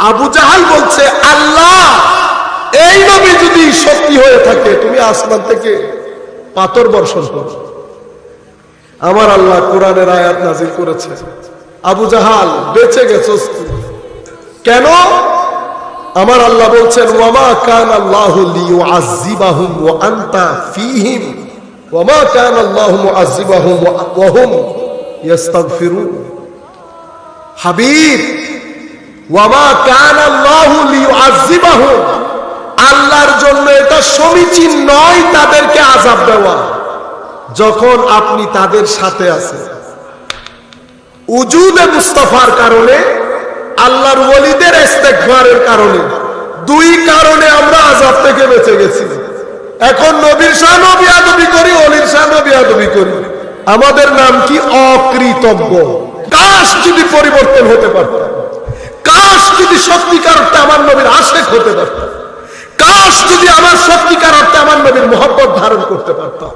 আবু জাহাল বলছে, আল্লাহ, এই নবী যদি সত্যি হয়ে থাকে, তুমি আসমান থেকে পাথর বর্ষণ আমার আল্লাহ কোরআনের আয়াত নাজিল করেছে। আবু জাহাল, বেঁচে গেছে কেন? আমার আল্লাহ বলছেন, ওয়ামা কান আল্লাহ লিউআযিবাহুম ওয়া আনতা ফীহিম, ওয়ামা কান আল্লাহু মুআযিবাহুম ওয়া হুম ইস্তাগফিরুন হাবিব ওয়ামা কান আল্লাহু লিউআযিবাহুম আল্লাহর জন্য এটা সমীচীন নয় তাদেরকে আযাব দেওয়া। যখন আপনি তাদের সাথে আছেন। উজুদে মুস্তফার কারণে, আল্লাহর ওলিদের ইস্তেগফারের কারণে, দুই কারণে আমরা আযাব থেকে বেঁচে গেছি। এখন নবীর শাহ নবী আদবি করি অলির শাহ নবী আদবি করি। আমাদের নাম কি? অকৃতজ্ঞ। কাশ যদি পরিবর্তন হতে পারত। কাশ যদি সত্যিকার অর্থে আমার নবীর আশেক হতে পারত, কাশ যদি আমার সত্যিকার অর্থে আমার নবীর মোহব্বত ধারণ করতে পারতাম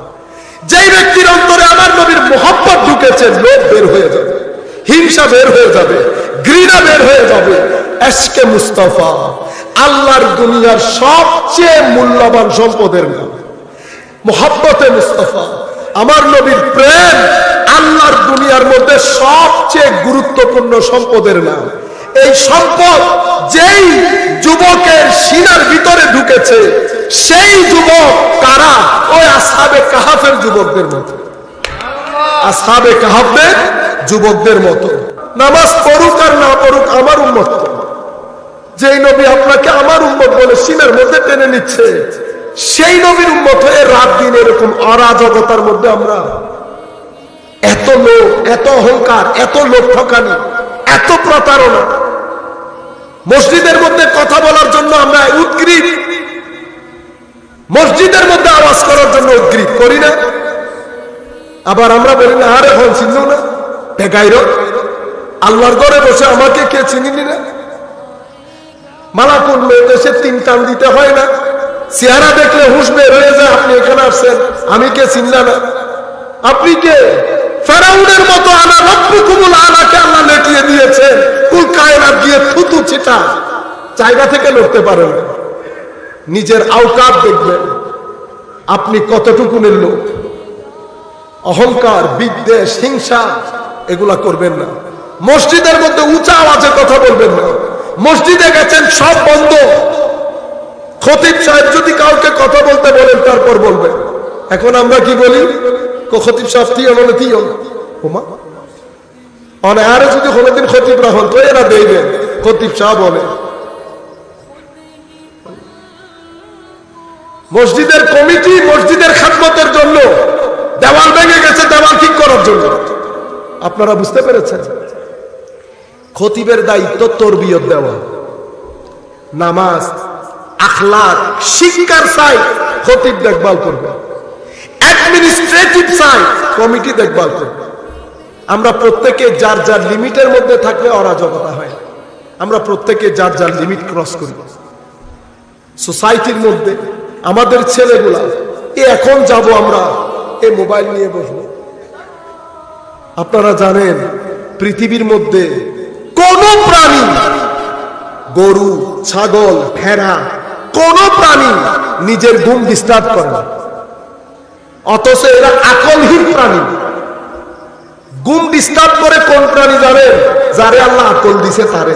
যেই ব্যক্তির অন্তরে আমার নবীর মোহব্বত ঢুকেছে, লোভ বের হয়ে যাবে, হিংসা বের হয়ে যাবে, ঘৃণা বের হয়ে যাবে। এসকে মুস্তফা, আল্লাহর দুনিয়ার সবচেয়ে মূল্যবান সম্পদের নাম। মোহাব্বতে মুস্তফা, আমার নবীর প্রেম আল্লাহর দুনিয়ার মধ্যে সবচেয়ে গুরুত্বপূর্ণ সম্পদের নাম। এই সম্পদ যেই যুবকের সিনার ভিতরে ঢুকেছে, সেই যুবক কারা? ওই আসাবে কাহাফের যুবকদের মতো। আসাবে কাহাফের যুবকদের মতো। নামাজ পড়ুক আর না পড়ুক আমার উন্মত যেই নবী আপনাকে আমার উন্মত বলে সিনের মধ্যে টেনে নিচ্ছে, সেই নবীর উন্মত হয়ে রাত দিন এরকম অরাজকতার মধ্যে আমরা এত লোক এত অহংকার, এত লোক ঠকানি। এত প্রতারণা। মসজিদের মধ্যে কথা বলার জন্য আমরা উদ্গ্রীব। মসজিদের মধ্যে আওয়াজ করার জন্য উদ্গ্রীব করি না। আবার আমরা বলি, না আরে ফোন চিনল না? টেকাইর আল্লাহর ঘরে বসে আমাকে কে চিনিনি না মালাকুল দেশে তিন টান দিতে হয় না। চেহারা দেখলে হুশ বের হয়ে যায়, আপনি এখানে আসছেন, আমি কে চিনলাম না? আপনি কে? ফেরাউনের মতো আনা রব্বু কুমুল আনাকে আল্লাহ লেটিয়ে দিয়েছে। কুল কায়নাত গিয়ে থুতু ছিটা। জায়গা থেকে লড়তে পারেন না। নিজের আওকাত দেখবেন আপনি কতটুকুনের লোক? অহংকার, বিদ্বেষ, হিংসা, এগুলা করবেন না। মসজিদের মধ্যে উঁচা আওয়াজে কথা বলবেন না। মসজিদে গেছেন, সব বন্ধ। খতিব সাহেব যদি কাউকে কথা বলতে বলেন, তারপর বলবেন। এখন আমরা কি বলি? খতিব সাহেব ওমা? অনে আরে যদি তো এরা খতিব মসজিদের কমিটি মসজিদের খাদমতের জন্য দেওয়াল ভেঙে গেছে, দেওয়াল ঠিক করার জন্য। আপনারা বুঝতে পেরেছেন? খতিবের দায়িত্ব তরবিয়ত দেওয়া। নামাজ, আখলাক, শিক্ষার সাইড খতিব দেখভাল করবে। অ্যাডমিনিস্ট্রেটিভ সাইড কমিটি দেখভাল আমরা প্রত্যেকে যার যার লিমিটের মধ্যে থাকলে অরাজকতা হয়। আমরা প্রত্যেকে যার যার লিমিট ক্রস করি। সোসাইটির মধ্যে আমাদের ছেলেগুলা, এ এখন যাব আমরা, এ মোবাইল নিয়ে বসবো। আপনারা জানেন, পৃথিবীর মধ্যে কোন প্রাণী, গরু, ছাগল, ভেড়া, কোন প্রাণী নিজের ঘুম ডিস্টার্ব করে না। অথচ এরা আকলহীন প্রাণী। গুম ডিস্টার্ব করে কোন প্রাণী জানেন যারে আল্লাহ আকল দিছে তারে।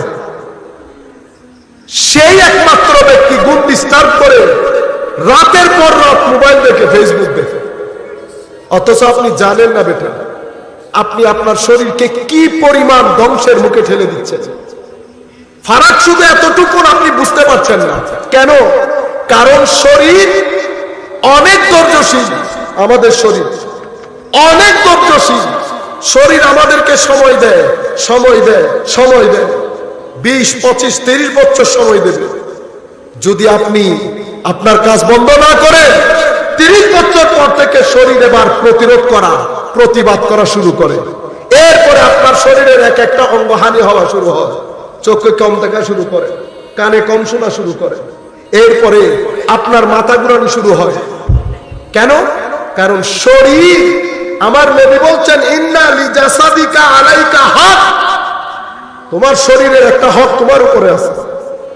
সেই একমাত্র ব্যক্তি ঘুম ডিস্টার্ব করে রাতের পর রাত মোবাইল দেখে ফেসবুক দেখে। অথচ আপনি জানেন না বেটা, আপনি আপনার শরীরকে কি পরিমাণ ধ্বংসের মুখে ঠেলে দিচ্ছেন। ফারাক শুধু এতটুকু আপনি বুঝতে পারছেন না। কেন? কারণ শরীর অনেক ধৈর্যশীল। আমাদের শরীর। অনেক ধৈর্যশীল শরীর আমাদেরকে সময় দেয় সময় দেয় সময় দেয়। বিশ, পঁচিশ, তিরিশ বছর সময় দেবে। যদি আপনি আপনার কাজ বন্ধ না করে তিরিশ বছর পর থেকে শরীর এবার প্রতিরোধ করা, প্রতিবাদ করা শুরু করে। এরপরে আপনার শরীরের এক একটা অঙ্গহানি হওয়া শুরু হয়। চোখে কম দেখা শুরু করে, কানে কম শোনা শুরু করে। এরপরে আপনার মাথা ঘুরানো শুরু হয়। কেন? কারণ শরীর, আমার নবী বলছেন, ইন্না লিজাসাদিকা আলাইকা হক। তোমার শরীরের একটা হক তোমার উপরে আছে।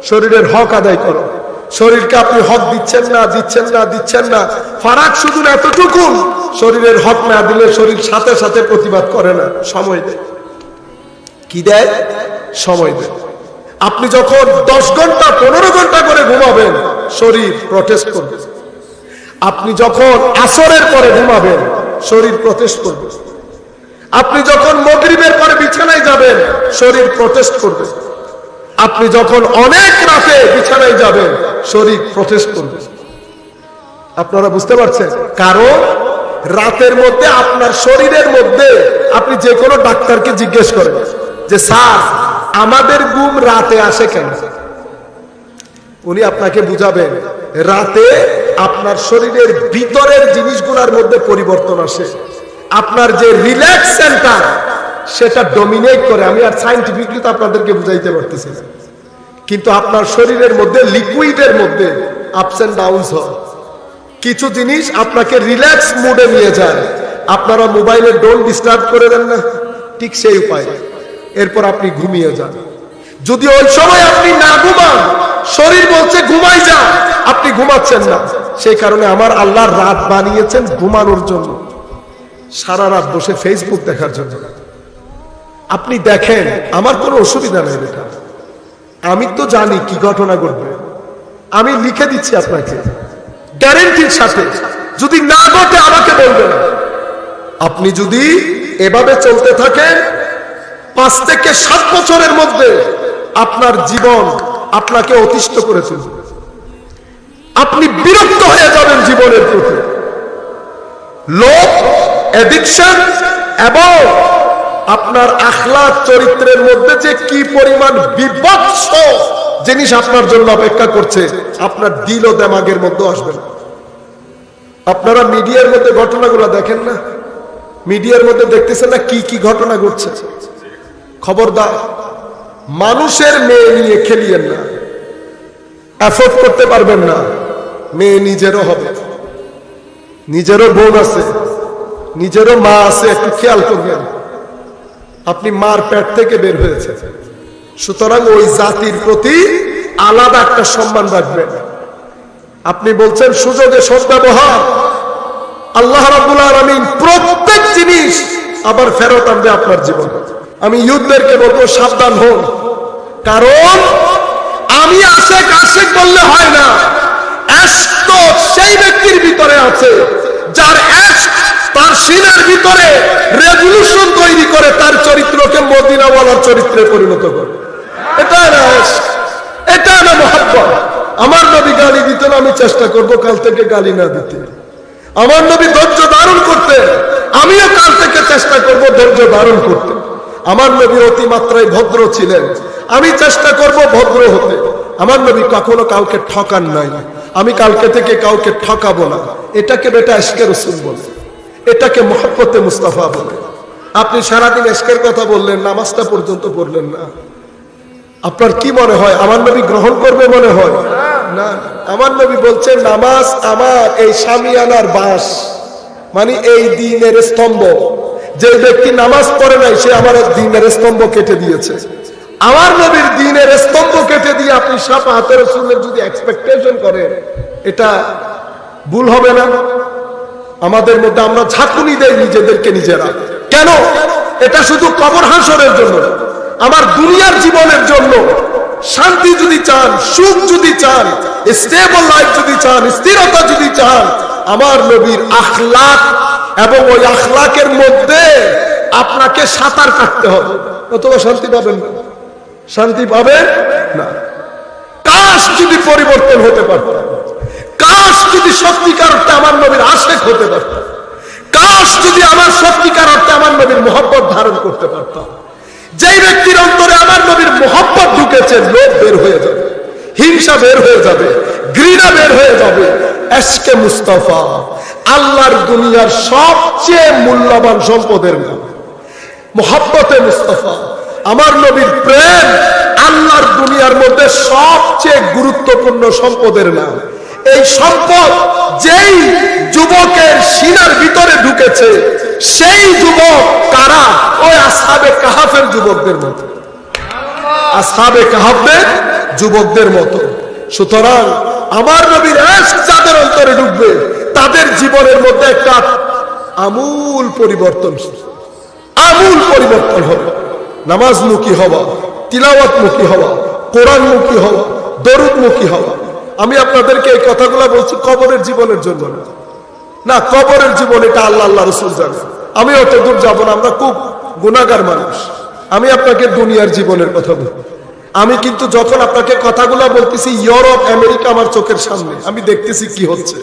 শরীরের হক আদায় করো। শরীরকে আপনি হক দিচ্ছেন না দিচ্ছেন না দিচ্ছেন না। ফারাক শুধু এতটুকু। শরীরের হক না দিলে শরীর সাথে সাথে প্রতিবাদ করে না। সময় দেয়। কি দেয়? সময় দেয়। আপনি যখন দশ ঘণ্টা, পনেরো ঘণ্টা করে ঘুমাবেন, শরীর প্রটেস্ট করবে। আপনি যখন আসরের পরে ঘুমাবেন, শরীর প্রটেস্ট করবে। আপনি যখন মগরিবের পরে বিছানায় যাবেন, শরীর প্রটেস্ট করবে। আপনি যখন অনেক রাতে বিছানায় যাবেন, শরীর প্রটেস্ট করবে। আপনারা বুঝতে পারছেন? কারণ রাতের মধ্যে আপনার শরীরের মধ্যে আপনি যে কোনো ডাক্তারকে জিজ্ঞেস করেন যে, স্যার, আমাদের ঘুম রাতে আসে কেন? উনি আপনাকে বুঝাবেন, রাতে আপনার শরীরের ভিতরের জিনিসগুলোর মধ্যে পরিবর্তন আসে। আপনার যে রিল্যাক্স সেন্টার, সেটা ডমিনেট করে। আমি আর সাইন্টিফিকলি তো আপনাদেরকে বুঝাইতে পারতেছি না। কিন্তু আপনার শরীরের মধ্যে লিকুইডের মধ্যে আপস এন্ড ডাউনস হয়। কিছু জিনিস আপনাকে রিল্যাক্স মুডে নিয়ে যায়। আপনারা মোবাইলে ডোন্ট ডিস্টার্ব করে দেন না। ঠিক সেই উপায়। এরপর আপনি ঘুমিয়ে যান। যদি ওই সময় আপনি না ঘুমান, শরীর বলছে ঘুমাই যা, আপনি ঘুমাচ্ছেন না। সেই কারণে আমার আল্লাহর রাত বানিয়েছেন ঘুমানোর জন্য। সারা রাত বসে ফেসবুক দেখার জন্য। আপনি দেখেন, আমার কোনো অসুবিধা নেই বেটা। আমি তো জানি কি ঘটনা ঘটবে। আমি লিখে দিচ্ছি আপনাকে। গ্যারেন্টির সাথে। যদি না ঘটে, আমাকে বলবেন। আপনি যদি এভাবে চলতে থাকেন, পাঁচ থেকে সাত বছরের মধ্যে আপনার জীবন আপনাকে অতিষ্ঠ করে তুলবে। আপনি বিরক্ত হয়ে যাবেন জীবনের প্রতি। লোভ এডিকশন এবং আপনার আখলাক চরিত্রের মধ্যে যে কি পরিমাণ বিভৎস জিনিস আপনার জন্য অপেক্ষা করছে, আপনার দিল ও দেমাগের মধ্যে আসবে আপনারা মিডিয়ার মধ্যে ঘটনাগুলো দেখেন না? মিডিয়ার মধ্যে দেখতেছেন না কি কি ঘটনা ঘটছে? খবরদার, মানুষের মেয়ে নিয়ে খেলিয়েন না। অ্যাফোর্ড করতে পারবেন না। মেয়ে নিজেরও হবে। নিজেরও বোন আছে, নিজেরও মা আছে, একটু খেয়াল করবেন। আপনি মার পেট থেকে বের হয়েছে সুতরাং ওই জাতির প্রতি আলাদা একটা সম্মান রাখবেন। আপনি বলছেন, সুযোগে সদ্ব্যবহার আল্লাহ রাবুল আলমিন প্রত্যেক জিনিস আবার ফেরত আনবে আপনার জীবন। আমি ইউথদেরকে বলব, সাবধান হন। কারণ আমি আশেক আশেক বললে হয় না। অ্যাশ তো সেই ব্যক্তির ভিতরে আছে, যার অ্যাশ তার সিনার ভিতরে রেভলিউশন তৈরি করে তার চরিত্রকে মদিনাওয়ালার চরিত্রে পরিণত করে। এটা না এটা না মহাব্বত। আমার নবী গালি দিতেন আমি চেষ্টা করব কাল থেকে গালি না দিতে। আমার নবী ধৈর্য ধারণ করতে, আমিও কাল থেকে চেষ্টা করব ধৈর্য ধারণ করতে। আমার নবী অতিমাত্রায় ভদ্র ছিলেন, আমি চেষ্টা করব ভদ্র হতে। আমার নবী কখনো কাউকে ঠকান নাই। আমি কালকে থেকে কাউকে ঠকাবো না। এটাকে বেটা এসকে রসুল বলে। এটাকে মহব্বতে মুস্তাফা বলে। আপনি সারাদিন এসকের কথা বললেন, নামাজটা পর্যন্ত পড়লেন না। আপনার কি মনে হয়? আমার নবী গ্রহণ করবে মনে হয়? না আমার নবী বলছেন, নামাজ আমার, এই সামিয়ানার বাস। মানে এই দিনের স্তম্ভ। যে ব্যক্তি নামাজ পড়ে নাই, সে আমার দিনের স্তম্ভ কেটে দিয়েছে। আমার নবীর দিনের স্তম্ভ কেটে দিয়ে আপনি সাপ হাতের রসুলের যদি এক্সপেকটেশন করেন, এটা ভুল হবে না। আমাদের মধ্যে আমরা ঝাঁকুনি দেই নিজেদেরকে নিজেরা। কেন? এটা শুধু কবর হাসরের জন্য আমার দুনিয়ার জীবনের জন্য শান্তি যদি চান, সুখ যদি চান স্টেবল লাইফ যদি চান, স্থিরতা যদি চান, আমার নবীর আখলাখ এবং ওই আখলাকের মধ্যে আপনাকে সাঁতার কাটতে হবে। অথবা শান্তি পাবেন না। শান্তি পাবেন না। কাশ যদি পরিবর্তন হতে পারত, কাশ যদি সত্যিকার অর্থে আমার নবীর আশেক হতে পারত, কাশ যদি আমার সত্যিকার অর্থে আমার নবীর মহব্বত ধারণ করতে পারতাম যেই ব্যক্তির অন্তরে আমার নবীর মোহব্বত ঢুকেছে, লোভ বের হয়ে যাবে, হিংসা বের হয়ে যাবে, ঘৃণা বের হয়ে যাবে। এসকে মুস্তফা, আল্লাহর দুনিয়ার সবচেয়ে মূল্যবান সম্পদের নাম। মোহাব্বতে মুস্তাফা। আমার নবীর প্রেম আল্লাহর দুনিয়ার মধ্যে সবচেয়ে গুরুত্বপূর্ণ সম্পদের নাম। এই সম্পদ যেই যুবকের সিনার ভিতরে ঢুকেছে, সেই যুবক কারা? ওই আসাবে কাহাফের যুবকদের মতো। আসাবে কাহাফের যুবকদের মতো। সুতরাং আমার নবীর যাদের অন্তরে ঢুকবে, তাদের জীবনের মধ্যে একটা আমূল পরিবর্তন আমূল পরিবর্তন হবে। নামাজমুখী হওয়া, তিলাওয়াতমুখী হওয়া, কোরআনমুখী হওয়া, দরুদমুখী হওয়া। আমি আপনাদেরকে এই কথাগুলো বলছি কবরের জীবনের জন্য না। কবরের জীবন এটা আল্লাহ আল্লাহ রসুল জানে আমি অত দূর যাব না, আমরা খুব গুণাগার মানুষ। আমি আপনাকে দুনিয়ার জীবনের কথা বলব আমি কিন্তু যখন আপনাকে কথাগুলো বলতেছি, ইউরোপ, আমেরিকা আমার চোখের সামনে, আমি দেখতেছি কি হচ্ছে।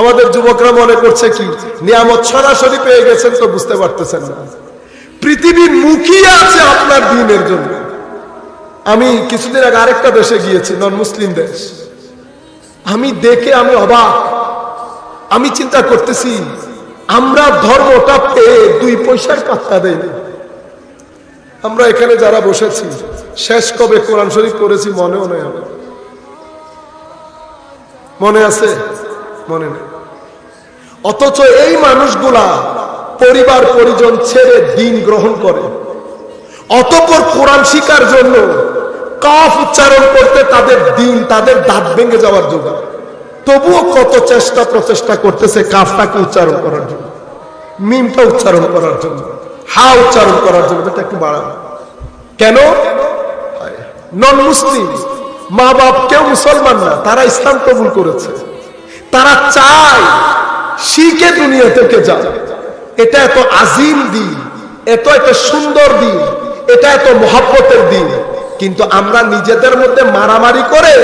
আমাদের যুবকরা মনে করছে কি, নিয়ামত সরাসরি পেয়ে গেছেন তো বুঝতে পারতেছেন না। পৃথিবী মুখিয়ে আছে আপনার দিনের জন্য। আমি কিছুদিন আগে আরেকটা দেশে গিয়েছি নন মুসলিম দেশ। আমি দেখে আমি অবাক। আমি চিন্তা করতেছি, আমরা ধর্মটা পেয়ে দুই পয়সার পাত্তা দেই আমরা এখানে যারা বসেছি, শেষ কবে কোরআন শরীফ করেছি মনেও নেই আমার। মনে আছে? মনে নেই। অথচ এই মানুষগুলা পরিবার পরিজন ছেড়ে দিন গ্রহণ করে। অতপর কোরআন শিকার জন্য কাফ উচ্চারণ করতে তাদের দিন, তাদের দাঁত ভেঙে যাওয়ার জন্য। তবুও কত চেষ্টা প্রচেষ্টা করতেছে কাফটাকে উচ্চারণ করার জন্য, মিমটা উচ্চারণ করার জন্য, হা উচ্চারণ করার জন্য, এটা একটু বাড়ানো। কেন? নন মুসলিম মা বাপ কেউ মুসলমান না, তারা ইসলাম কবুল করেছে। তারা চায় শিখে দুনিয়া থেকে যায় এটা এত আজিম দিন, এত এত সুন্দর দিন, এটা এত মহাব্বতের দিন। কিন্তু আমরা নিজেদের মধ্যে মারামারি করে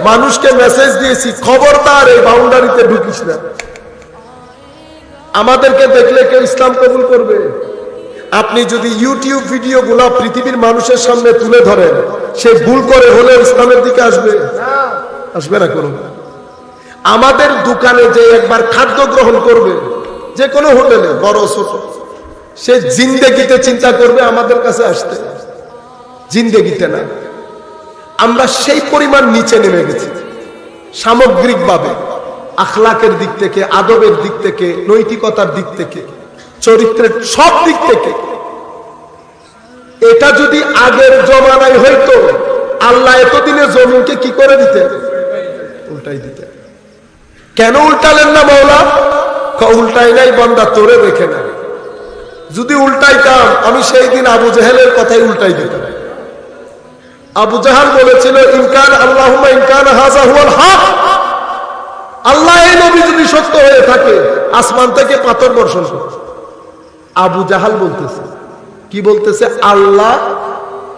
মানুষকে মেসেজ দিয়েছি, খবরদার, এই বাউন্ডারিতে ঢুকিস না। আমাদেরকে দেখলে কেউ ইসলাম কবুল করবে? আপনি যদি ইউটিউব ভিডিও গুলা পৃথিবীর মানুষের সামনে তুলে ধরেন, সে ভুল করে হলে ইসলামের দিকে আসবে? আসবে না কোনো। আমাদের দোকানে যে একবার খাদ্য গ্রহণ করবে যে কোনো হোটেলে, বড় ছোট, সে জিন্দেগিতে চিন্তা করবে, আমাদের কাছে আসতে। জিন্দেগিতে না। আমরা সেই পরিমাণ নিচে নেমে গেছি। সামগ্রিকভাবে, আখলাকের দিক থেকে, আদবের দিক থেকে, নৈতিকতার দিক থেকে, চরিত্রের সব দিক থেকে। এটা যদি আগের জমানায় হইতো, আল্লাহ এতদিনে জমিনকে কি করে দিতে উল্টাই দিতে কেন উল্টালেন না মৌলা ক উল্টাই নাই বন্দা তোরে দেখে না যদি উল্টাইতাম, আমি সেই দিন আবু জাহেলের কথাই উল্টাই দিতাম। আবু জাহাল বলেছিল ইমকান আল্লাহ ইমকান হাজা হুয়াল হক। আল্লাহ এই নবী যদি সত্য হয়ে থাকে, আসমান থেকে পাথর বর্ষণ আবু জাহাল বলতেছে, কি বলতেছে? আল্লাহ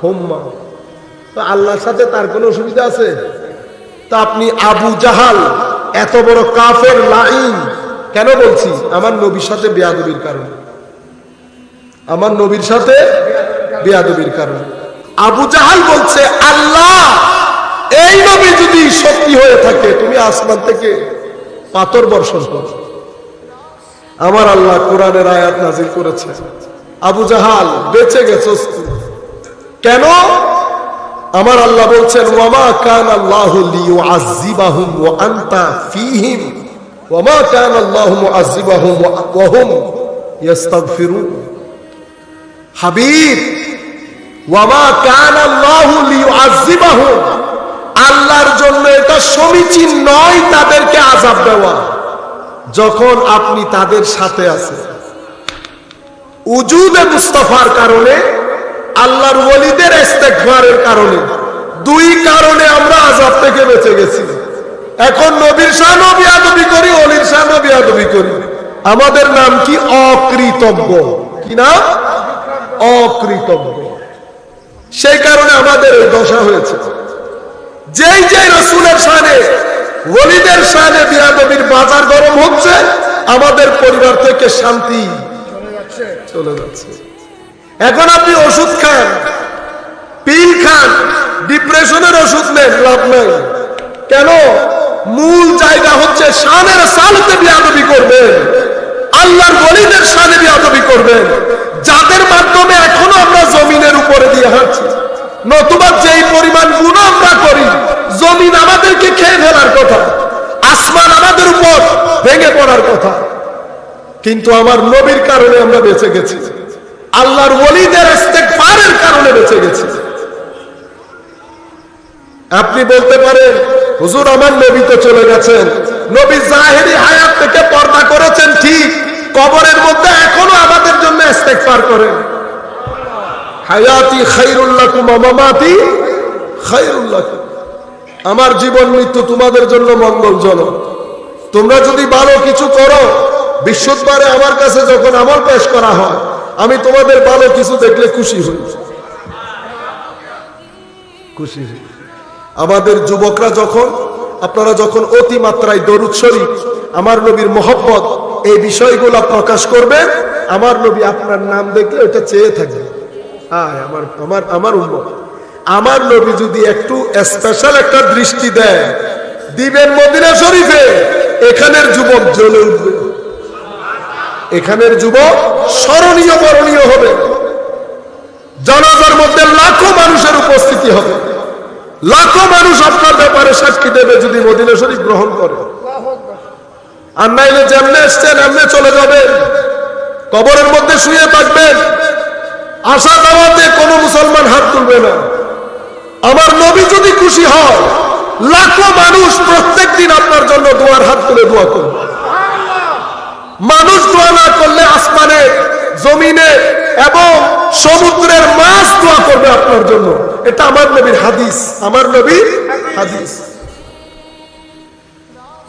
হোম্মা। তো আল্লাহর সাথে তার কোনো অসুবিধা আছে? তা আপনি আবু জাহাল, এত বড় কাফের লাইন কেন বলছি? আমার নবীর সাথে বেয়াদবির কারণে। আমার নবীর সাথে বেয়াদবির কারণে। আবু জাহাল বলছে, আল্লাহ, এই নবী যদি সত্যি হয়ে থাকে, তুমি আসমান থেকে পাথর বর্ষণ করো। আমার আল্লাহ কোরআনের আয়াত নাজিল করেছে। আবু জাহাল, বেঁচে গেছো কেন? আমার আল্লাহ বলছেন ওয়ামা কান আল্লাহ লিউআযিবাহুম ওয়া আনতা ফীহিম আল্লাহর জন্য এটা সমীচীন নয় তাদেরকে আযাব দেওয়া। যখন আপনি তাদের সাথে আছেন। উজুদে মুস্তাফার কারণে, আল্লাহর ওলিদের ইস্তেগফারের কারণে। দুই কারণে আমরা আযাব থেকে বেঁচে গেছি। এখন নবীর শান বিয়াদবি করি, অলির শান বিয়াদবি করি। আমাদের নাম কি? অকৃতজ্ঞ। কি নাম? অকৃতজ্ঞ। সেই কারণে আমাদের দশা হয়েছে। যেই যে রসুলের সানে ওলিদের সানে বিয়াদবির বাজার গরম হচ্ছে, আমাদের পরিবার থেকে শান্তি চলে যাচ্ছে। এখন আপনি ওষুধ খান, পিল খান ডিপ্রেশনের ওষুধ নেন, লাভ নাই। কেন? মূল জায়গা হচ্ছে শানের সালতে বিয়াদবি করবেন। আল্লাহর বলিদের শানে বিয়াদবি করবেন। যাদের মাধ্যমে এখনও আমরা জমিনের উপরে দিয়ে হাঁটছি। নতুবা যেই পরিমাণ গুণ আমরা করি, জমিন আমাদেরকে খেয়ে ফেলার কথা, আসমান আমাদের উপর ভেঙে পড়ার কথা। কিন্তু আমার নবীর কারণে আমরা বেঁচে গেছি। আল্লাহর ওলিদের ইস্তেগফারের কারণে বেঁচে গেছি। আপনি বলতে পারেন, হুজুর, আমার নবী তো চলে গেছেন। নবী জাহেরি হায়াত থেকে পর্দা করেছেন ঠিক, কবরের মধ্যে এখনও আমাদের জন্য ইস্তেগফার করেন। হায়াতি খাইরুল্লাকুম মামাতি খাইরুল্লাকুম আমার জীবন মৃত্যু তোমাদের জন্য মঙ্গলজনক। তোমরা যদি ভালো কিছু করো বিশ্ববারে আমার কাছে যখন আমল পেশ করা হয়, আমি তোমাদের ভালো কিছু দেখলে খুশি হই। খুশি হই। আমাদের যুবকরা যখন, আপনারা যখন অতি মাত্রায় দরুদ শরীফ, আমার নবীর মোহব্বত, এই বিষয়গুলো প্রকাশ করবেন, আমার নবী আপনার নাম দেখলে ওটা চেয়ে থাকবে। আয়, আমার আমার আমার উন্মত আমার নবী যদি একটু স্পেশাল একটা দৃষ্টি দেয়, দিবেন মদিনা শরীফে, এখানের যুবক জ্বলে উঠবে। এখানের যুবক স্মরণীয়, বরণীয় হবে। জানাজার মধ্যে লাখো মানুষের উপস্থিতি হবে। লাখো মানুষ আপনার ব্যাপারে সাক্ষী দেবে যদি মদিনা শরীফ গ্রহণ করে। আর নাইলে যেমনে এসছেন এমনি চলে যাবেন কবরের মধ্যে শুয়ে থাকবেন আশা দাওয়াতে কোনো মুসলমান হাত তুলবে না। আমার নবী যদি খুশি হয়, লাখো মানুষ প্রত্যেক দিন আপনার জন্য দোয়ার হাত তুলে দোয়া করবে। মানুষ দোয়া না করলে আসমানে জমিনে এবং সমুদ্রের মাছ দোয়া করবে আপনার জন্য। এটা আমার নবীর হাদিস, আমার নবীর হাদিস।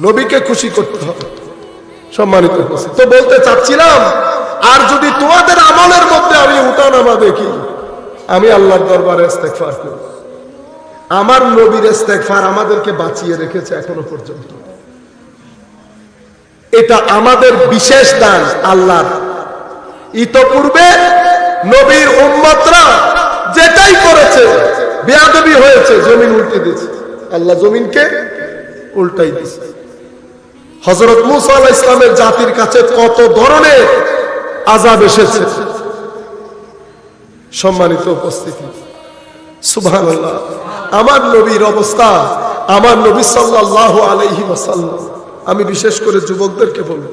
নবীকে খুশি করতে হবে, সম্মানিত তো বলতে চাচ্ছিলাম, আর যদি তোমাদের আমলের মধ্যে আমি উঠানামা দেখি, আমি আল্লাহর দরবারে ইস্তেগফার করি। আমার নবীর ইস্তেগফার আমাদেরকে বাঁচিয়ে রেখেছে এখনও পর্যন্ত। এটা আমাদের বিশেষ দান, আল্লাহর। ইতপূর্বে নবীর উম্মতরা যেটাই করেছে, বেয়াদবি হয়েছে, জমিন উল্টে দিয়েছে। আল্লাহ জমিনকে উল্টাই দিয়েছে। হজরত মুসা আলাহ ইসলামের জাতির কাছে কত ধরনের আজাব এসেছে। সম্মানিত উপস্থিতি। সুবহান আমার নবীর অবস্থা, আমার নবী সাল্লাল্লাহু আলাইহি ওয়াসাল্লাম। আমি বিশেষ করে যুবকদেরকে বলব,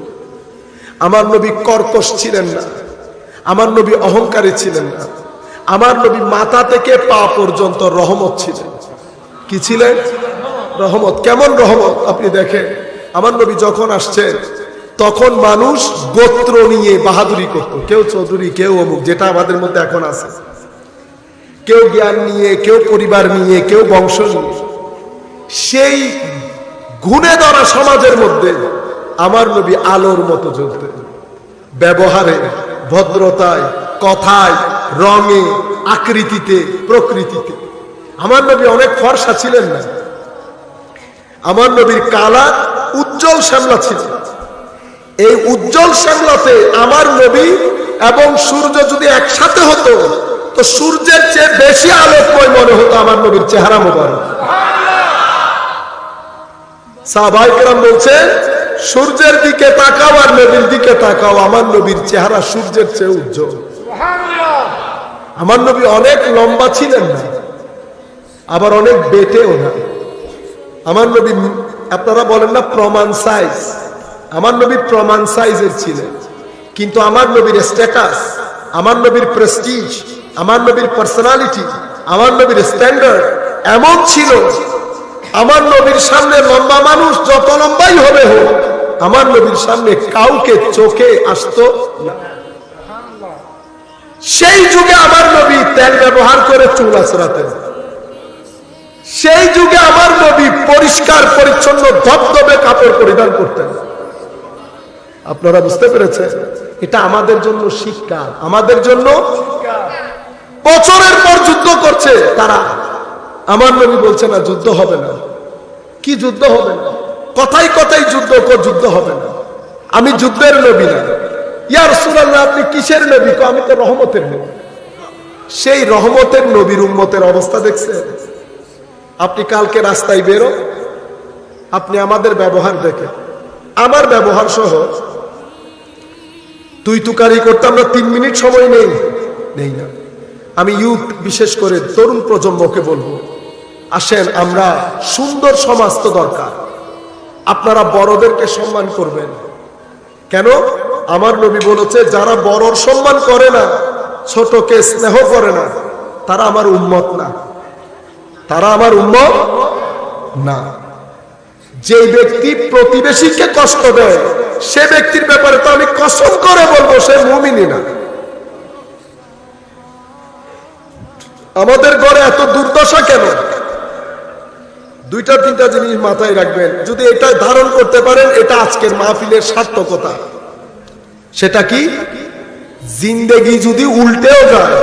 আমার নবী কর্কশ ছিলেন না। আমার নবী অহংকারী ছিলেন না। আমার নবী মাথা থেকে পা পর্যন্ত রহমত ছিলেন। কি ছিলেন? রহমত। কেমন রহমত? আপনি দেখেন, আমার নবী যখন আসছেন তখন মানুষ গোত্র নিয়ে বাহাদুরি করত। কেউ চৌধুরী, কেউ অমুক, যেটা আমাদের মধ্যে এখন আছে। কেউ জ্ঞান নিয়ে, কেউ পরিবার নিয়ে, কেউ বংশ নিয়ে। সেই গুণে ধরা সমাজের মধ্যে আমার নবী আলোর মতো জ্বলতেন। ব্যবহারে ভদ্রতায়, কথায়, রঙে, আকৃতিতে, প্রকৃতিতে। আমার নবী অনেক ফর্সা ছিলেন না। আমার নবীর কালা উজ্জ্বল শ্যামলা ছিল। এই উজ্জ্বল শ্যামলাতে আমার নবী এবং সূর্য যদি একসাথে হতো, তো সূর্যের চেয়ে বেশি আলোকময় মনে হতো আমার নবীর চেহারা মোবারক। সাহবাইকরাম বলছেন সূর্যের দিকে তাকাও আর নবীর দিকে তাকাও। আমার নবীর চেহারা সূর্যের চেয়ে উজ্জ্বল। আমার নবী অনেক লম্বা ছিলেন না আবার অনেক বেটেও না। আমার নবী আপনারা বলেন না প্রমাণ সাইজ আমার নবী প্রমাণ সাইজের ছিলেন। কিন্তু আমার নবীর স্ট্যাটাস আমার নবীর প্রেস্টিজ আমার নবীর পার্সোনালিটি আমার নবীর স্ট্যান্ডার্ড এমন ছিল আমার নবীর সামনে লম্বা মানুষ, যত লম্বাই হবে হোক, আমার নবীর সামনে কাউকে চোখে আসতো না। সেই যুগে আমার নবী তেল ব্যবহার করে চুল আছড়াতেন। সেই যুগে আমার নবী পরিষ্কার, পরিচ্ছন্ন, ধবধবে কাপড় পরিধান করতেন। আপনারা বুঝতে পেরেছেন, এটা আমাদের জন্য শিক্ষা, আমাদের জন্য বছরের পর যুদ্ধ করছে তারা। আমার নবী বলছে না, যুদ্ধ হবে না। কি যুদ্ধ হবে? না কথাই কথাই যুদ্ধ যুদ্ধ হবে না। আমি যুদ্ধের নবী না। ইয়ার সুরাল্লাহ আপনি কিসের নবী কো? আমি তো রহমতের নবী। সেই রহমতের নবীর উম্মতের অবস্থা দেখছেন? আপনি কালকে রাস্তায় বেরো, আপনি আমাদের ব্যবহার দেখেন। আমার ব্যবহার সহ তুই তুকারি করতে আমরা তিন মিনিট সময় নেই। নেই না। আমি ইউথ বিশেষ করে তরুণ প্রজন্মকে বলব। আসেন, আমরা সুন্দর সমাজ তো দরকার। আপনারা বড়দেরকে সম্মান করবেন। কেন? আমার নবী বলেছে, যারা বড়র সম্মান করে না, ছোটকে স্নেহ করে না, তারা আমার উন্মত না। তারা আমার উম্মত না। যে ব্যক্তি প্রতিবেশীকে কষ্ট দেয়, সে ব্যক্তির ব্যাপারে তো আমি কসম করে বলব, সে মুমিনি না। আমাদের ঘরে এত দুর্দশা কেন? দুইটা তিনটা জিনিস মাথায় রাখবেন। যদি এটা ধারণ করতে পারেন, এটা আজকের মাহফিলের সার্থকতা। সেটা কি? জিন্দেগি যদি উল্টেও যায়,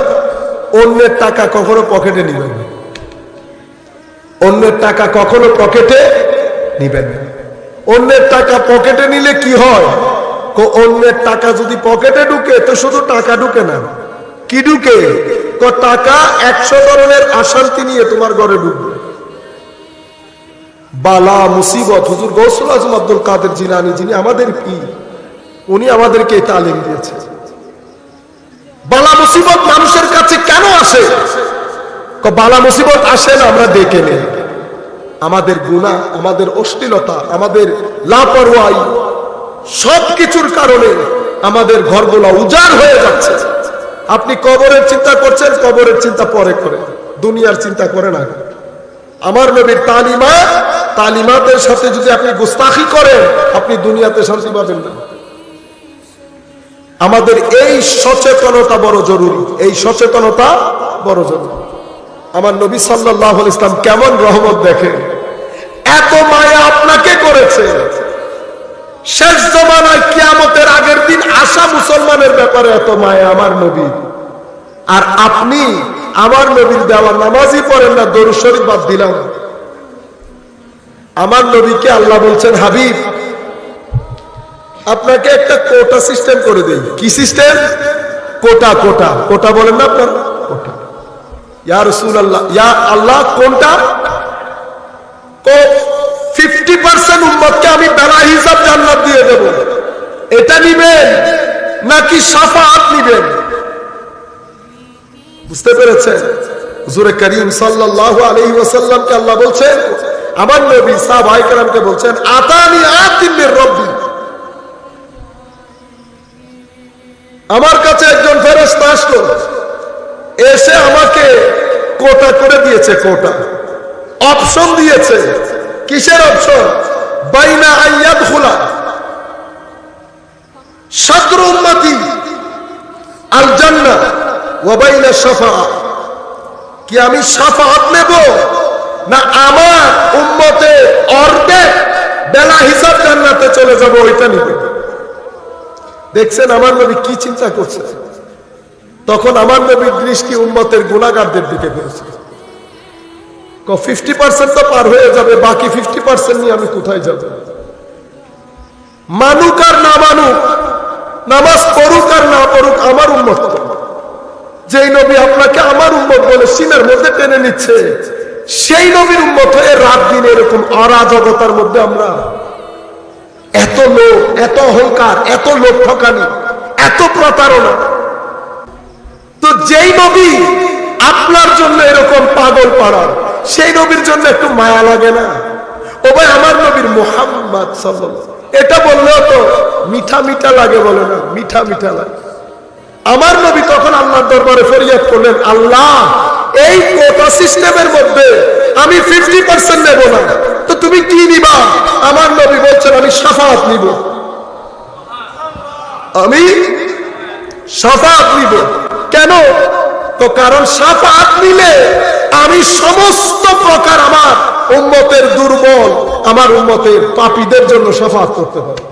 অন্যের টাকা কখনো পকেটে নিবেন অন্যের টাকা কখনো পকেটে নিবেন অন্যের টাকা পকেটে নিলে কি হয়? অন্যের টাকা যদি পকেটে ঢুকে, তো শুধু টাকা ঢুকে না। কি ঢুকে? টাকা একশো ধরনের অশান্তি নিয়ে তোমার ঘরে ঢুকবে। বালা, মুসিবত। হুজুর গৌসুল আজম আব্দুল কাদের জিলানি, যিনি আমাদের কি উনি আমাদেরকে তালিম দিয়েছে। বালা, মুসিবত মানুষের কাছে কেন আসে? বালা, মুসিবত আসে না, আমরা দেখে নেই। আমাদের গুণা, আমাদের অশ্লীলতা, আমাদের লাপরওয়াই সব কিছুর কারণে আমাদের ঘরগুলো উজাড় হয়ে যাচ্ছে। আপনি কবরের চিন্তা করছেন, কবরের চিন্তা পরে করে দুনিয়ার চিন্তা করে না আমার নবীর তালিমা তালিমাতের সাথে যদি আপনি গুস্তাখি করেন, আপনি দুনিয়াতে শান্তি পাবেন না। আমাদের এই সচেতনতা বড় জরুরি। এই সচেতনতা বড় জরুরি। আমার নবী সাল্লাহ ইসলাম কেমন রহমত দেখে এত মায়া আপনাকে করেছে। শেষ জমানায় কিয়ামতের আগের দিন আসা মুসলমানের ব্যাপারে এত মায়া আমার নবী। আর আপনি আমার নবীর দেওয়া নামাজই পড়েন না, দরুদ শরীফ বাদ দিলাম। আমার নবীকে আল্লাহ বলছেন, হাবিব, আপনাকে একটা কোটা সিস্টেম করে দেই। কি সিস্টেম? কোটা কোটা। কোটা বলেন না আপনার? কোটা। রাসূলুল্লাহ, ইয়া আল্লাহ, কোনটা? ফিফটি পার্সেন্ট উম্মতকে আমি বেলা হিসাব জান্নাত দিয়ে দেব। এটা নিবেন নাকি সাফাত নিবেন? বুঝতে পেরেছেন? হুজুরে করিম সাল্লাল্লাহু আলাইহি ওয়াসাল্লামকে আল্লাহ বলছেন, আমার নবী সাহাবায়ে কেরামকে বলছেন, আতানি আতিন মির রব্বি। আমার কাছে একজন ফেরেশতা আসলো, এসে আমাকে কোটা করে দিয়েছে, কোটা। অপশন দিয়েছে। কিসের অপশন? বাইনা আইয়াদ খোলা সদর উন্নতি আল জান্না ওয়াবাইনা সাফা কি আমি সাফাত নেব? না আমার উম্মতে অর্ধেক বেলা হিসাব জান্নাতে চলে যাব, ওইটা নিব। দেখছেন আমার নবী কি চিন্তা করছে? তখন আমার নবীর দৃষ্টি উম্মতের গুণাগারদের দিকে ফিরেছে। ফিফটি পার্সেন্ট তো পার হয়ে যাবে, বাকি ফিফটি পার্সেন্ট নিয়ে আমি কোথায় যাব? মানুক আর না মানুক, নামাজ পড়ুক আর না পড়ুক, আমার উন্মত যেই নবী আপনাকে আমার উন্মত বলে সিনের মধ্যে টেনে নিচ্ছে, সেই নবীর উন্মত হয়ে রাত দিন এরকম অরাজকতার মধ্যে আমরা। এত লোক এত অহংকার, এত লোক ঠকানি, এত প্রতারণা। তো যেই নবী আপনার জন্য এরকম পাগল পাড়ার সেই নবীর জন্য একটু মায়া লাগে না? ও ভাই, আমার নবীর মোহাম্মদ সাল্লাল্লাহু এটা বললেও তো মিঠা মিঠা লাগে বলে না, মিঠা মিঠা লাগে। আমার নবী তখন আল্লাহর দরবারে ফরিয়াদ করলেন? আল্লাহ, এই কোটা সিস্টেমের মধ্যে আমি ফিফটি পার্সেন্ট নেব না। তো তুমি কি নিবা? আমার নবী বলছেন, আমি সাফাত নিব। আমি সাফাত নিব। কেন? তো কারণ সাফাত নিলে আমি সমস্ত প্রকার আমার উম্মতের দুর্বল, আমার উম্মতের পাপীদের জন্য সাফাত করতে পারি